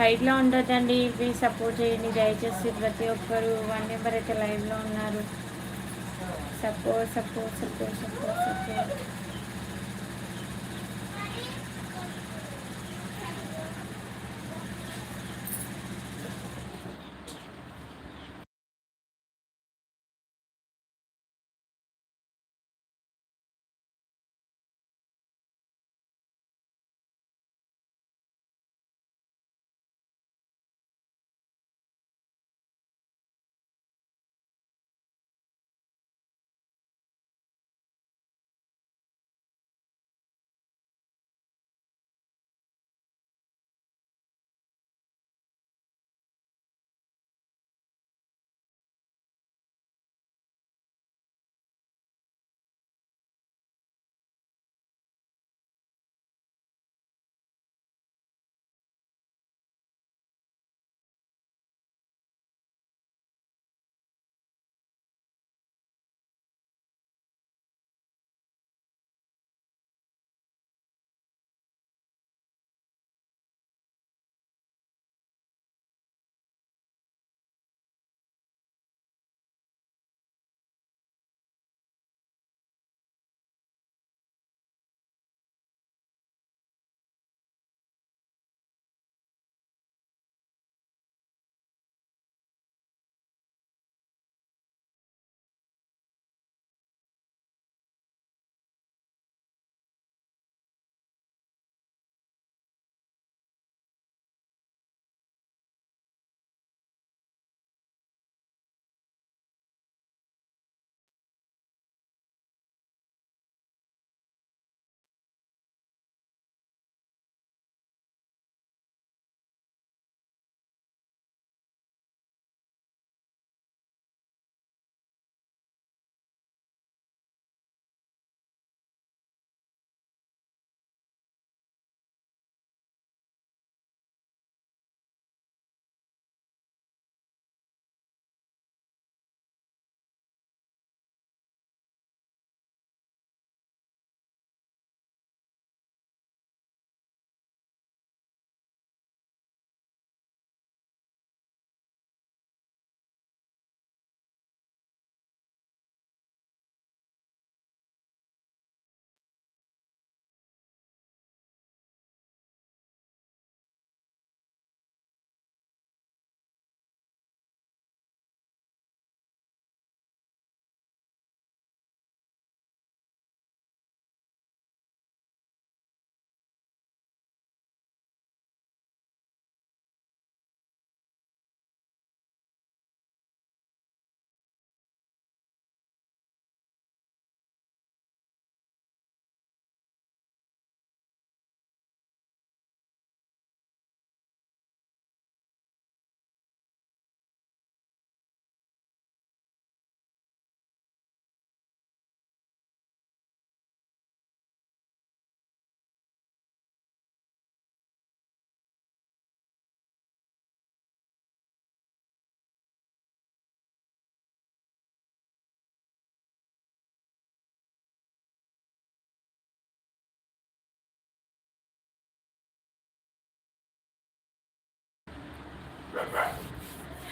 హైట్లో ఉండొద్దండి. ఇవి సపోర్ట్ చేయండి. దయచేసి ప్రతి ఒక్కరు వన్ నెంబర్ అయితే లైవ్లో ఉన్నారు. Support support support support support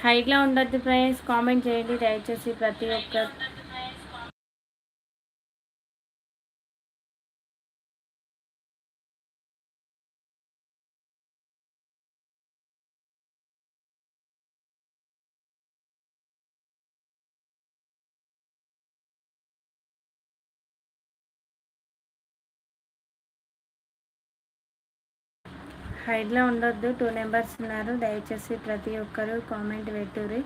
హైట్లో ఉండొద్దు ఫ్రెండ్స్. కామెంట్ చేయండి. దయచేసి ప్రతి ఒక్క హైడ్లో ఉండొద్దు. టూ నెంబర్స్ ఉన్నారు. దయచేసి ప్రతి ఒక్కరు కామెంట్ పెట్టుర్రి.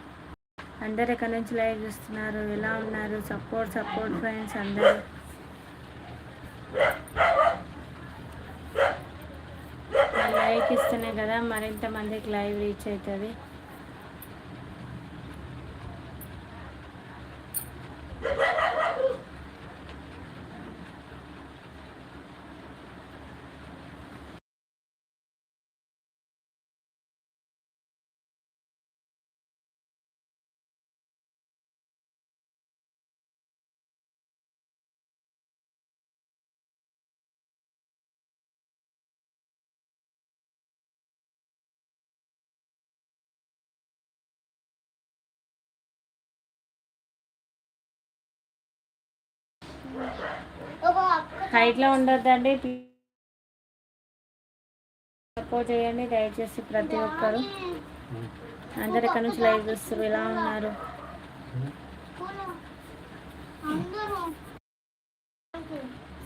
అందరు ఎక్కడి నుంచి లైవ్ చూస్తున్నారు? ఎలా ఉన్నారు? సపోర్ట్ సపోర్ట్ ఫ్రెండ్స్ అందరు. లైక్ ఇస్తున్నాయి కదా మరింత మందికి లైవ్ రీచ్ అవుతుంది. హైట్లో ఉండొద్దండి. సపోర్ట్ చేయండి. దయచేసి ప్రతి ఒక్కరు. అందరు ఇక్కడ నుంచి లైవ్ చూస్తారు ఎలా ఉన్నారు?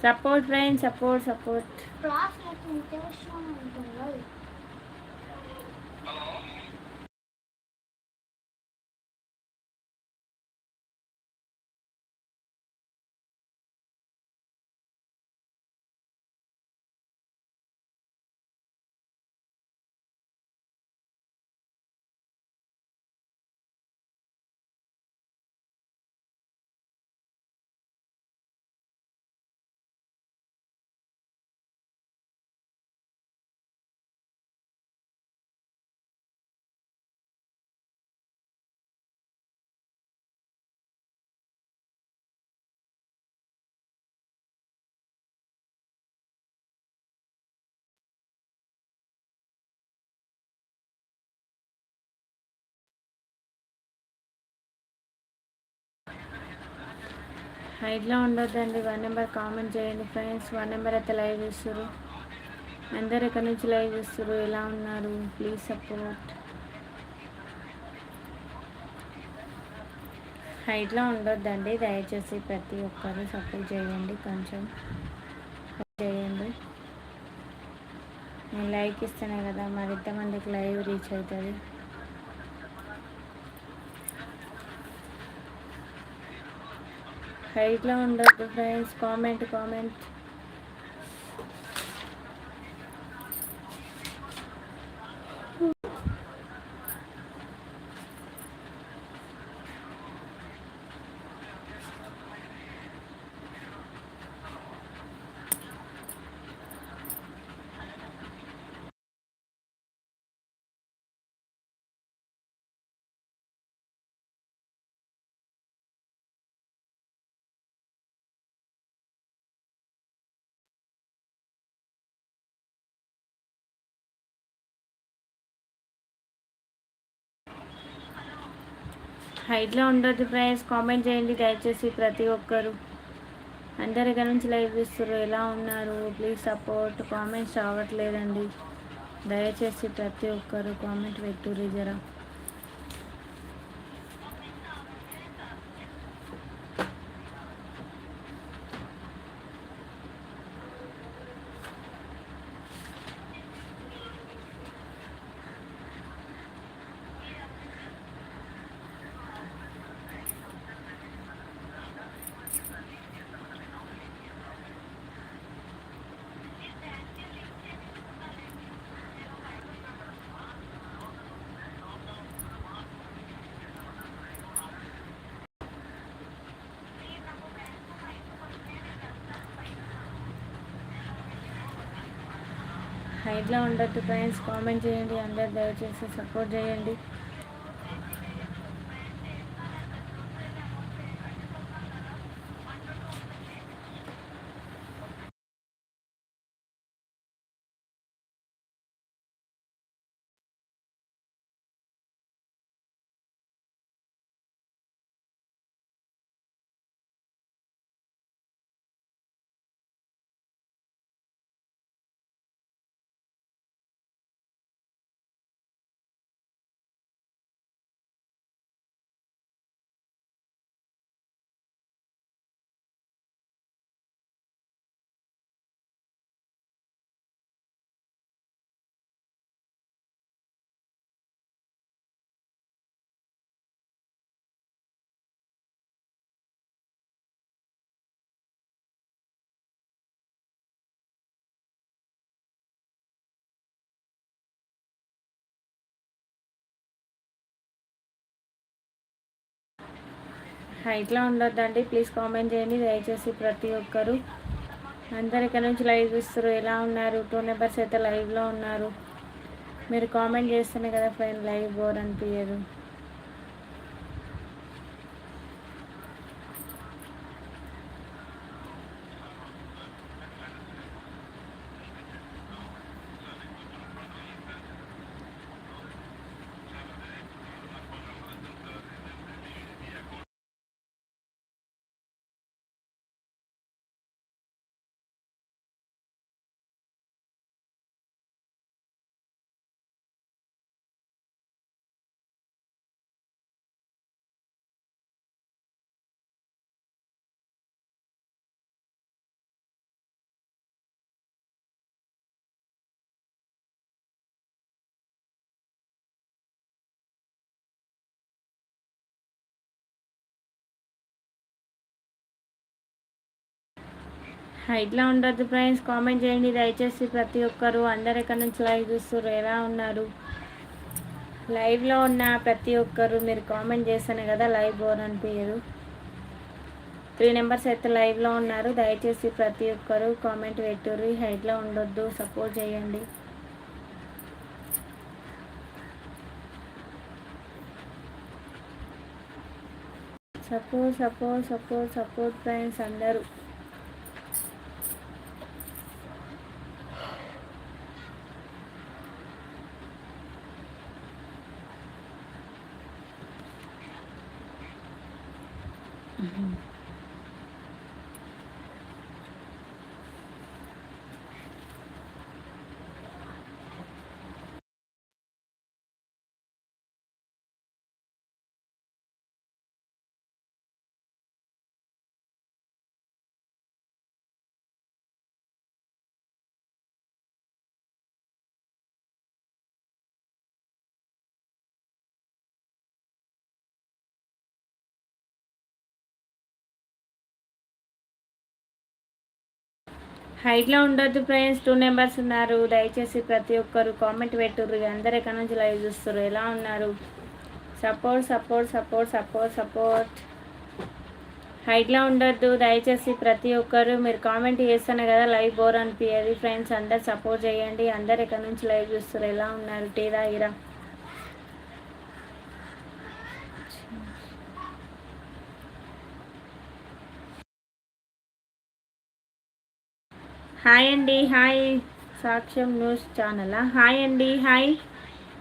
Support friend support support. హైట్లో ఉండొద్దండి. వన్ నెంబర్ కామెంట్ చేయండి ఫ్రెండ్స్ వన్ నెంబర్ అయితే లైవ్ చేస్తారు అందరు ఎక్కడి నుంచి లైవ్ చేస్తారు ఎలా ఉన్నారు? ప్లీజ్ సపోర్ట్ హైట్లో ఉండొద్దండి. దయచేసి ప్రతి ఒక్కరు సపోర్ట్ చేయండి. కొంచెం చేయండి. నేను లైక్ ఇస్తానే కదా మరింత మందికి లైవ్ రీచ్ అవుతుంది. హైట్లో ఉండద్దు ఫ్రెండ్స్ కామెంట్ కామెంట్ హైట్లో ఉండొద్దు ఫ్రెండ్స్. కామెంట్ చేయండి దయచేసి ప్రతి ఒక్కరు. అందరి దగ్గర నుంచి లైవ్ ఇస్తారు ఎలా ఉన్నారు? Please support. కామెంట్స్ రావట్లేదండి. దయచేసి ప్రతి ఒక్కరు కామెంట్ పెట్టుర్రి జరా హైట్లో ఉండొద్దు ఫ్రెండ్స్. కామెంట్ చేయండి. అందరు దయచేసి సపోర్ట్ చేయండి. హైట్లో ఉండొద్దండి. ప్లీజ్ కామెంట్ చేయండి. దయచేసి ప్రతి ఒక్కరు అందరు ఇక్కడ నుంచి లైవ్ ఇస్తారు ఎలా ఉన్నారు? టూ నెంబర్స్ అయితే లైవ్లో ఉన్నారు. మీరు కామెంట్ చేస్తేనే కదా ఫ్రెండ్ లైవ్ బోర్ అనిపించదు హైట్లో ఉండద్దు ఫ్రెండ్స్. కామెంట్ చేయండి. దయచేసి ప్రతి ఒక్కరు అందరు ఎక్కడి నుంచి లైవ్ చూస్తారు ఎలా ఉన్నారు? లైవ్లో ఉన్న ప్రతి ఒక్కరు మీరు కామెంట్ చేస్తేనే కదా లైవ్ బోర్ అనిపించదు త్రీ నెంబర్స్ అయితే లైవ్లో ఉన్నారు. దయచేసి ప్రతి ఒక్కరు కామెంట్ పెట్టుర్రి. హైట్లో ఉండొద్దు. సపోర్ట్ చేయండి. Support support support support friends అందరూ. 嗯 హైట్లో ఉండొద్దు ఫ్రెండ్స్. టూ నెంబర్స్ ఉన్నారు. దయచేసి ప్రతి ఒక్కరు కామెంట్ పెట్టుర్రు. అందరు ఎక్కడి నుంచి లైవ్ చూస్తారు ఎలా ఉన్నారు? Support support support support support హైట్లో ఉండొద్దు. దయచేసి ప్రతి ఒక్కరు మీరు కామెంట్ చేస్తేనే కదా లైవ్ బోర్ అనిపించేది ఫ్రెండ్స్ అందరు సపోర్ట్ చేయండి. అందరు ఎక్కడి నుంచి లైవ్ చూస్తారు ఎలా ఉన్నారు? టీ తాగిరా హాయ్ అండి హాయ్. సాక్ష్యం న్యూస్ ఛానల్? హాయ్ అండి హాయ్.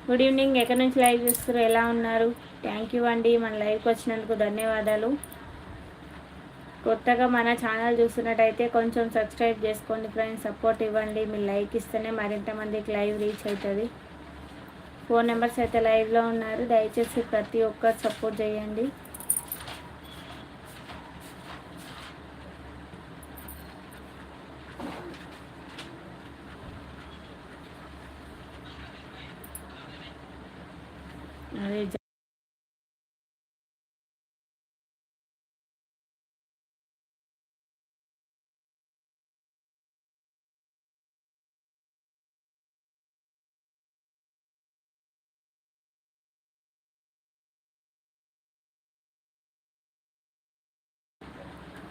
Good evening. ఎక్కడి నుంచి లైవ్ చూస్తారు ఎలా ఉన్నారు? థ్యాంక్ యూ అండి. మన లైవ్కి వచ్చినందుకు ధన్యవాదాలు. కొత్తగా మన ఛానల్ చూస్తున్నట్టయితే కొంచెం సబ్స్క్రైబ్ చేసుకోండి ఫ్రెండ్స్. సపోర్ట్ ఇవ్వండి. మీరు లైక్ ఇస్తేనే మరింత మందికి లైవ్ రీచ్ అవుతుంది ఫోన్ నెంబర్స్ అయితే లైవ్లో ఉన్నారు. దయచేసి ప్రతి ఒక్కరు సపోర్ట్ చేయండి. అదే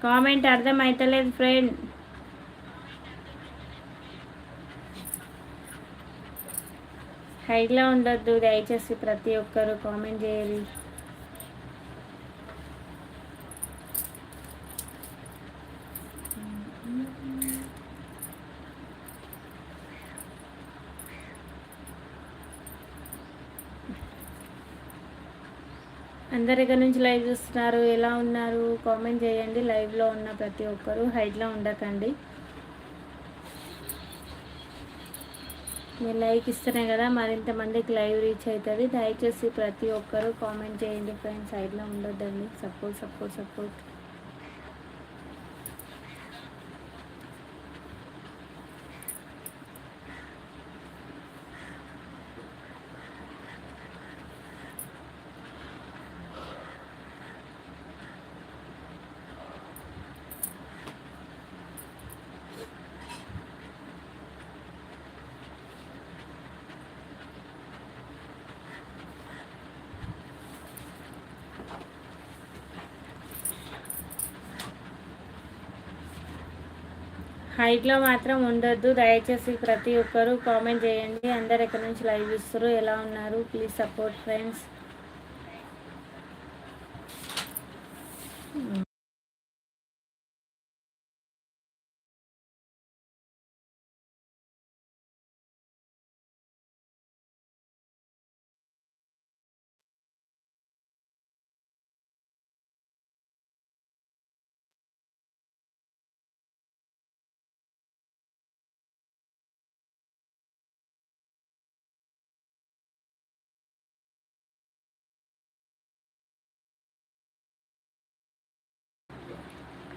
కామెంట్ అర్థం అవుతలేదు ఫ్రెండ్ హైట్లో ఉండొద్దు దయచేసి ప్రతి ఒక్కరు కామెంట్ చేయాలి అందరి దగ్గర నుంచి లైవ్ చూస్తున్నారు ఎలా ఉన్నారు? కామెంట్ చేయండి. లైవ్లో ఉన్న ప్రతి ఒక్కరు హైట్లో ఉండకండి. మీరు లైక్ ఇస్తేనే కదా మరింత మందికి లైవ్ రీచ్ అవుతుంది. దయచేసి ప్రతి ఒక్కరూ కామెంట్ చేయండి ఫ్రెండ్స్. సైడ్లో ఉండొద్దండి. Support support support. హైట్లో మాత్రం ఉండొద్దు. దయచేసి ప్రతి ఒక్కరూ కామెంట్ చేయండి. అందరు ఎక్కడి నుంచి లైవ్ ఇస్తారు ఎలా ఉన్నారు? Please support friends.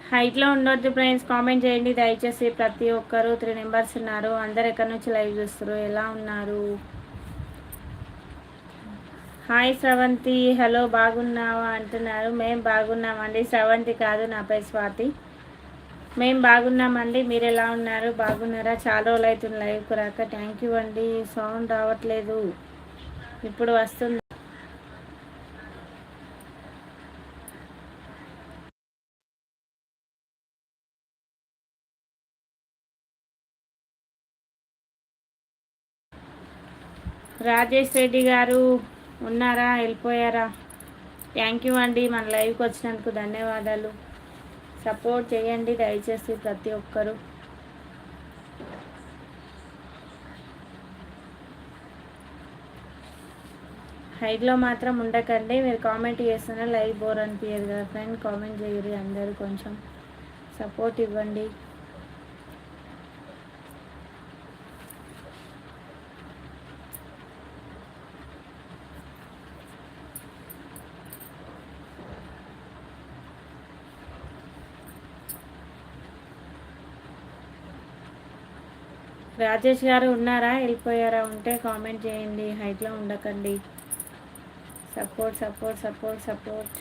హైట్లో ఉండొద్దు ఫ్రెండ్స్. కామెంట్ చేయండి. దయచేసి ప్రతి ఒక్కరు త్రీ మెంబర్స్ ఉన్నారు. అందరు ఎక్కడి నుంచి లైవ్ చూస్తారు ఎలా ఉన్నారు? హాయ్ స్రవంతి. హలో బాగున్నావా? అంటున్నారు. మేము బాగున్నామండి. స్రవంతి కాదు నా పేరు స్వాతి. మేము బాగున్నామండి. మీరు ఎలా ఉన్నారు? బాగున్నారా? చాలా రోజులు అవుతుంది లైవ్కి రాక. థ్యాంక్ యూ అండి. సౌండ్ రావట్లేదు. ఇప్పుడు వస్తుంది. రాజేష్ రెడ్డి గారు ఉన్నారా? వెళ్ళిపోయారా? థ్యాంక్ యూ అండి. మన లైవ్కి వచ్చినందుకు ధన్యవాదాలు. సపోర్ట్ చేయండి దయచేసి ప్రతి ఒక్కరు. హైట్లో మాత్రం ఉండకండి. మీరు కామెంట్ చేస్తున్నా లైవ్ బోర్ అనిపించదు కదా ఫ్రెండ్. కామెంట్ చేయరు అందరూ కొంచెం సపోర్ట్ ఇవ్వండి. రాజేష్ గారు ఉన్నారా? వెళ్ళిపోయారా? ఉంటే కామెంట్ చేయండి. హైట్లో ఉండకండి. Support support support support.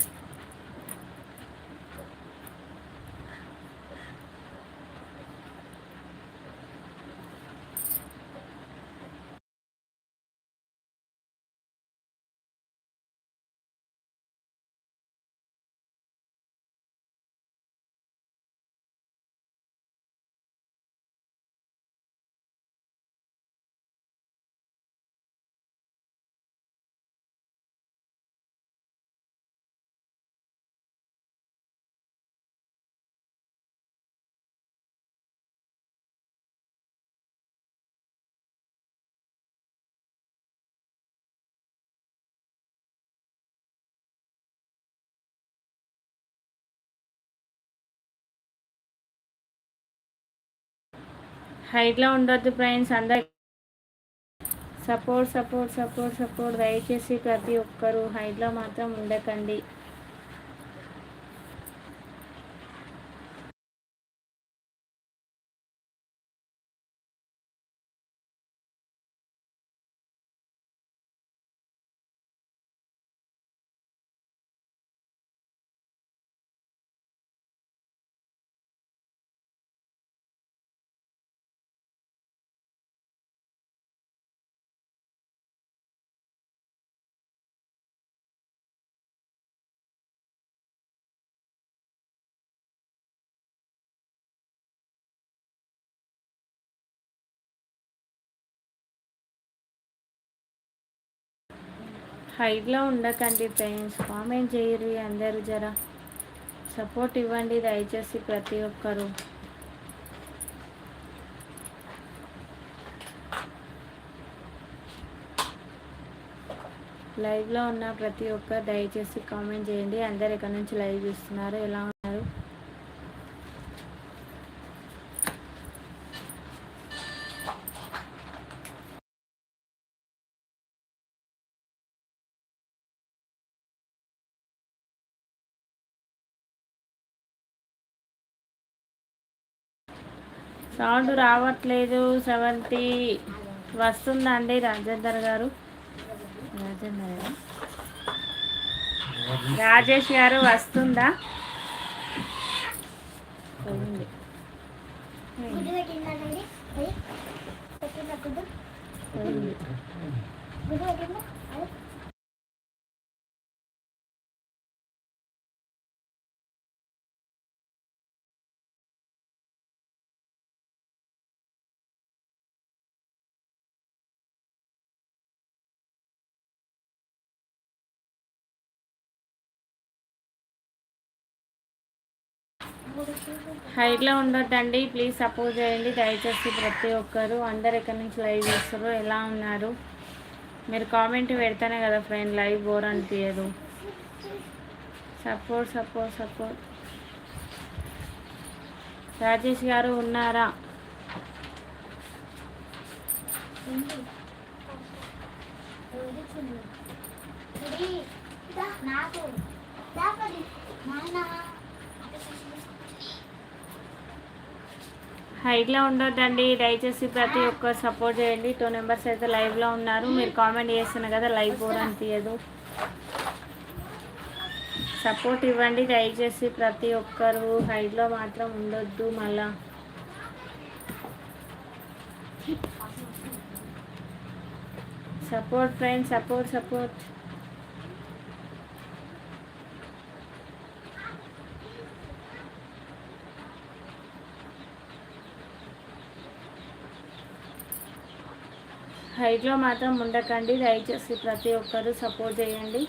హైట్లో ఉండొద్దు ఫ్రెండ్స్ అందరు సపోర్ట్ సపోర్ట్ సపోర్ట్ సపోర్ట్. దయచేసి ప్రతి ఒక్కరూ హైట్లో మాత్రం ఉండకండి. హైట్లో ఉండకండి ఫ్రెండ్స్. కామెంట్ చేయరు అందరు జర. సపోర్ట్ ఇవ్వండి దయచేసి ప్రతి ఒక్కరు. లైవ్లో ఉన్న ప్రతి ఒక్కరు దయచేసి కామెంట్ చేయండి. అందరు ఎక్కడి నుంచి లైవ్ చూస్తున్నారు? ఎలా ఉన్నారు? సౌండ్ రావట్లేదు. సెవెంటీ వస్తుందండి రాజేందర్ గారు. రాజేందర్ గారు. రాజేష్ గారు వస్తుందా? హైట్లో ఉండొద్దండి ప్లీజ్ సపోర్ట్ చేయండి దయచేసి ప్రతి ఒక్కరు అందరు ఎక్కడి నుంచి లైవ్ చేస్తారు ఎలా ఉన్నారు మీరు కామెంట్ పెడితేనే కదా ఫ్రెండ్ లైవ్ బోర్ అనిపించదు సపోర్ట్ సపోర్ట్ సపోర్ట్ రాజేష్ గారు ఉన్నారా నాకు హైట్లో ఉండొద్దండి. దయచేసి ప్రతి ఒక్కరు సపోర్ట్ చేయండి. టూ మెంబర్స్ అయితే లైవ్లో ఉన్నారు. మీరు కామెంట్ చేస్తున్నారు కదా లైవ్ కూడా అనిపించదు సపోర్ట్ ఇవ్వండి. దయచేసి ప్రతి ఒక్కరు హైట్లో మాత్రం ఉండొద్దు మళ్ళా. Support friends support support. హైట్లో మాత్రం ఉండకండి దయచేసి ప్రతి ఒక్కరూ సపోర్ట్ చేయండి.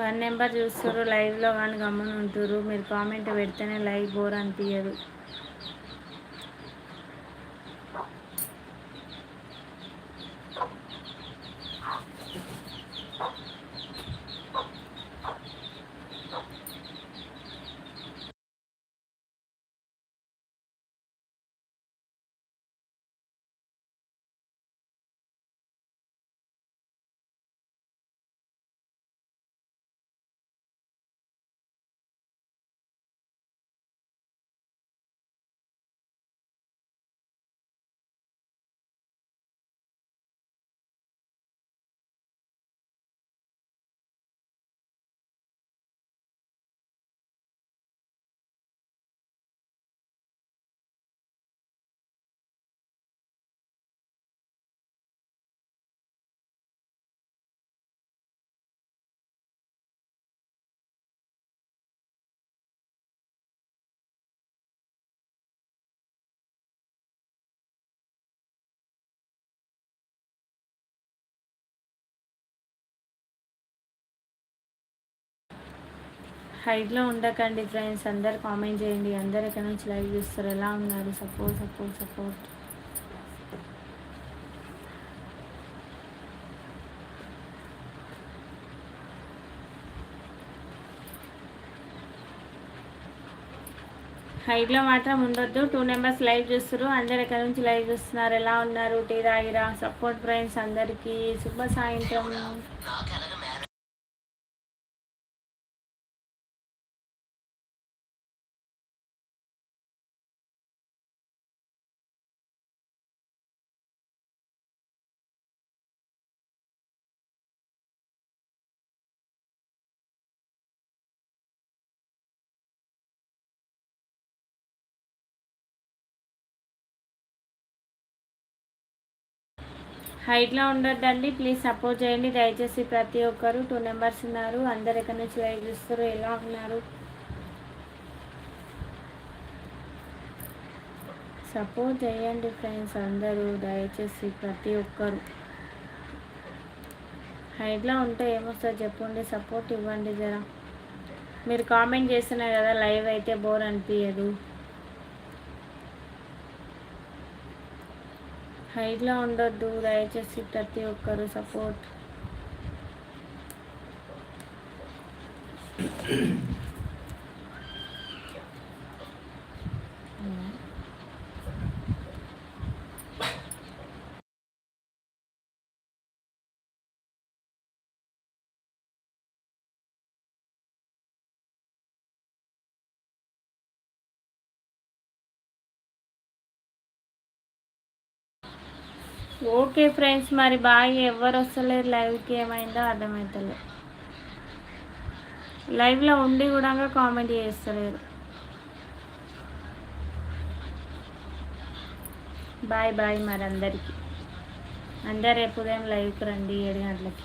వన్ నెంబర్ చూస్తారు లైవ్లో కానీ గమ్మున ఉంటారు మీరు కామెంట్ పెడితేనే లైవ్ బోర్ అనిపించదు హైట్లో ఉండకండి ఫ్రెండ్స్. అందరు కామెంట్ చేయండి. అందరు ఎక్కడి నుంచి లైవ్ చూస్తారు? ఎలా ఉన్నారు? Support support support. హైట్లో మాత్రం ఉండొద్దు. టూ నెంబర్స్ లైవ్ చూస్తారు అందరు ఎక్కడి నుంచి లైవ్ చూస్తున్నారు? ఎలా ఉన్నారు? టీ రాగిరా సపోర్ట్ ఫ్రెండ్స్ అందరికీ. శుభ సాయంత్రం. హైట్లో ఉండొద్దండి. ప్లీజ్ సపోర్ట్ చేయండి. దయచేసి ప్రతి ఒక్కరు టూ నెంబర్స్ ఉన్నారు. అందరు ఎక్కడి నుంచి లైవ్ చూస్తారు ఎలా ఉన్నారు? సపోర్ట్ చేయండి ఫ్రెండ్స్ అందరూ. దయచేసి ప్రతి ఒక్కరు. హైట్లో ఉంటే ఏమొస్తుంది చెప్పండి. సపోర్ట్ ఇవ్వండి జరా. మీరు కామెంట్ చేస్తున్నారు కదా లైవ్ అయితే బోర్ అనిపించదు హైట్లో ఉండొద్దు దయచేసి ప్రతి ఒక్కరు సపోర్ట్. ఓకే ఫ్రెండ్స్ మరి బాగా ఎవరు వస్తలేరు లైవ్కి ఏమైందో అర్థమవుతలేదు లైవ్లో ఉండి కూడా కామెంట్ చేస్తలేరు. బాయ్ బాయ్ మరి అందరికీ. అందరు రేపు ఉదయం లైవ్కి రండి ఏడు గంటలకి.